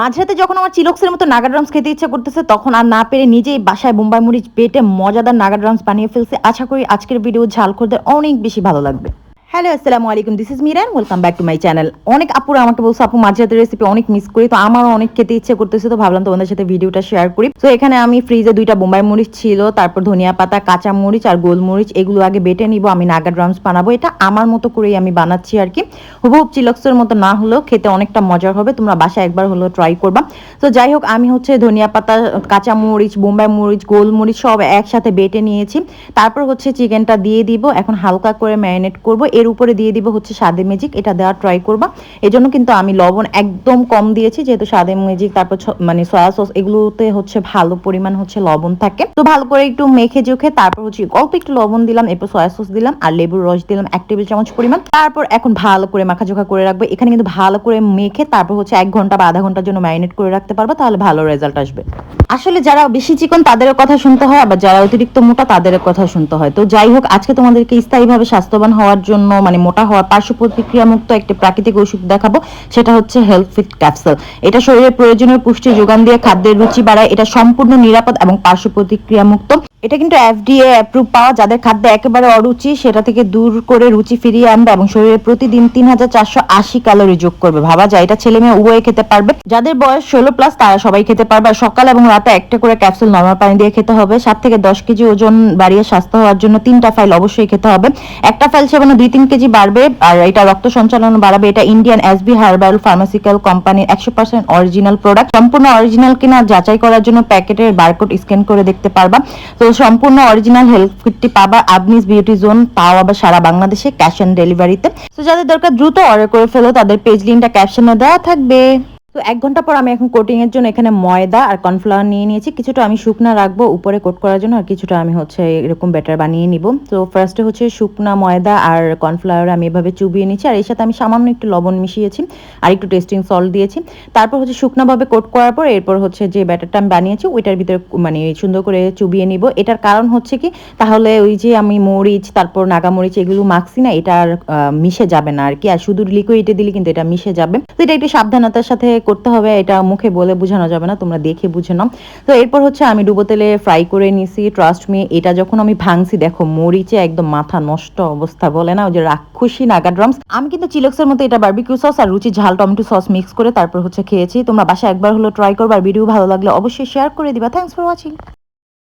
মাঝরাতে যখন আমার চিলক্সের মতো নাগা ড্রামস খেতে ইচ্ছা করতেছে, তখন আর না পেরে নিজেই বাসায় বোম্বাই মরিচ পেটে মজাদার নাগা ড্রামস বানিয়ে ফেলছে। আশা করি আজকের ভিডিও ঝালখোরদের অনেক বেশি ভালো লাগবে। হ্যালো, আসসালামু আলাইকুম this is Miran welcome back to my channel অনেক আপুরা আমাকে বলছে, আপু মাঝরাতের রেসিপি অনেক মিস করি। তো আমারও অনেক খেতে ইচ্ছে করতেছে, তো ভাবলাম তোমাদের সাথে ভিডিওটা শেয়ার করি। তো এখানে আমি ফ্রিজে দুইটা বোম্বাই মরিচ ছিল, তারপর ধনিয়া পাতা, কাঁচা মরিচ আর গোলমরিচ, এগুলো আগে বেটে নিব, আমি নাগা ড্রামস বানাবো। এটা আমার মতো করেই আমি বানাচ্ছি আর কি। হুবহুব চিলক্সের মতো না হলেও খেতে অনেকটা মজার হবে, তোমরা বাসায় একবার হলেও ট্রাই করবা। তো যাই হোক, আমি হচ্ছে ধনিয়া পাতা, কাঁচা মরিচ, বোম্বাই মরিচ, গোলমরিচ সব একসাথে বেটে নিয়েছি। তারপর হচ্ছে চিকেনটা দিয়ে দিব, এখন হালকা করে ম্যারিনেট করব। এর উপরে দিয়ে দিব হচ্ছে সাদে ম্যাজিক এটা দেওয়া ট্রাই করবা। এজন্য কিন্তু আমি লবণ একদম কম দিয়েছি, যেহেতু সাদে ম্যাজিক তারপর মানে সয়া সস এগুলোতে হচ্ছে ভালো পরিমাণ হচ্ছে লবণ থাকে। তো ভালো করে একটু মেখে জুখে, তারপর হচ্ছে অল্প একটু লবণ দিলাম, এরপর সয়া সস দিলাম, আর লেবুর রস দিলাম এক টেবিল চামচ পরিমাণ। তারপর এখন ভালো করে মাখাজোখা করে রাখবে। এখানে কিন্তু ভালো করে মেখে তারপর হচ্ছে এক ঘণ্টা বা আধা ঘণ্টার জন্য ম্যারিনেট করে রাখতে পারবে, তাহলে ভালো রেজাল্ট আসবে। আসলে যারা বেশি চিকন তাদের কথা শুনতে হয়, আবার যারা অতিরিক্ত মোটা তাদের কথা শুনতে হয়। তো যাই হোক, আজকে তোমাদেরকে স্থায়ীভাবে স্বাস্থ্যবান হওয়ার জন্য মানে মোটা হওয়ার পার্শ্ব প্রতিক্রিয়া মুক্ত একটি প্রাকৃতিক ওষুধ দেখাবো, সেটা হচ্ছে হেলথ ফিট ক্যাপসুল এটা শরীরের প্রয়োজনীয় পুষ্টি যোগান দিয়ে খাদ্যের রুচি বাড়ায়, এটা সম্পূর্ণ নিরাপদ এবং পার্শ্ব প্রতিক্রিয়া মুক্ত এটা কিন্তু এফডিএ অ্যাপ্রুভ পাওয়া, যাদের খাদ্যে একেবারে অরুচি, সেটা থেকে দূর করে রুচি ফিরিয়ে আনবে এবং শরীরে প্রতিদিন তিন হাজার চারশো আশি ক্যালোরি যোগ করবে। ভাবা যায়, এটা ছেলে মেয়ে উভয়ে খেতে পারবে। যাদের বয়স ষোলো প্লাস তারা সবাই খেতে পারবে। সকাল এবং রাতে একটা করে ক্যাপসুল নর্মাল পানি দিয়ে খেতে হবে। সাত থেকে দশ কেজি ওজন বাড়িয়ে স্বাস্থ্য হওয়ার জন্য তিনটা ফাইল অবশ্যই খেতে হবে। একটা ফাইল সেবনে দুই তিন কেজি বাড়বে, আর এটা রক্ত সঞ্চালন বাড়াবে। এটা ইন্ডিয়ান এসবি হার্বাল ফার্মাসিক্যাল কোম্পানির একশো পার্সেন্ট অরিজিনাল প্রোডাক্ট সম্পূর্ণ অরিজিনাল কিনা যাচাই করার জন্য প্যাকেটের বারকোড স্ক্যান করে দেখতে পারবা। তো সম্পূর্ণ অরিজিনাল হেলথ কিটটি পাবা আবনিস বিউটি জোন পাওয়া আবার সারা বাংলাদেশে ক্যাশ অন ডেলিভারিতে তো। যাদের দরকার, দ্রুত অর্ডার করে ফেলো, তাদের পেজ লিঙ্কটা ক্যাপশনে দেওয়া থাকবে। তো এক ঘণ্টা পর আমি এখন কোটিং এর জন্য এখানে ময়দা আর কর্নফ্লাওয়ার নিয়ে নিয়েছি। কিছুটা আমি শুকনা রাখব উপরে কোট করার জন্য আর কিছুটা আমি হচ্ছে এরকম ব্যাটার বানিয়ে নিব। তো ফার্স্টে হচ্ছে শুকনা ময়দা আর কর্নফ্লাওয়ার আমি এভাবে চুবিয়ে নিচ্ছি আর এর সাথে আমি সামান্য একটু লবণ মিশিয়েছি আর একটু টেস্টিং সল্ট দিয়েছি। তারপর হচ্ছে শুকনাভাবে কোট করার পর এরপর হচ্ছে যে ব্যাটারটা আমি বানিয়েছি ওইটার ভিতরে মানে সুন্দর করে চুবিয়ে নিব। এটার কারণ হচ্ছে কি, তাহলে ওই যে আমি মরিচ, তারপর নাগামরিচ এগুলো মাখছি না এটা আর মিশে যাবে না আর কি। আর শুধু লিকুইডে দিলে কিন্তু এটা মিশে যাবে। তো এটা একটু সাবধানতার সাথে করতে হবে, এটা মুখে বলে বোঝানো যাবে না, তোমরা দেখে বুঝে নাও। তো এরপর হচ্ছে আমি ডুবো তেলে ফ্রাই করে নিছি ট্রাস্ট মি এটা যখন আমি ভাঙছি, দেখো, মরিচে একদম মাথা নষ্ট অবস্থা, বলে না? ওই যে রাক্ষসী নাগা ড্রামস আমি কিন্তু চিলক্সের মতো এটা বারবিকিউ সস আর রুচি ঝাল টমেটো সস মিক্স করে তারপর হচ্ছে খেয়েছি। তোমরা বাসায় একবার হলো ট্রাই করবার ভিডিও ভালো লাগলে অবশ্যই শেয়ার করে দিবা। Thanks for watching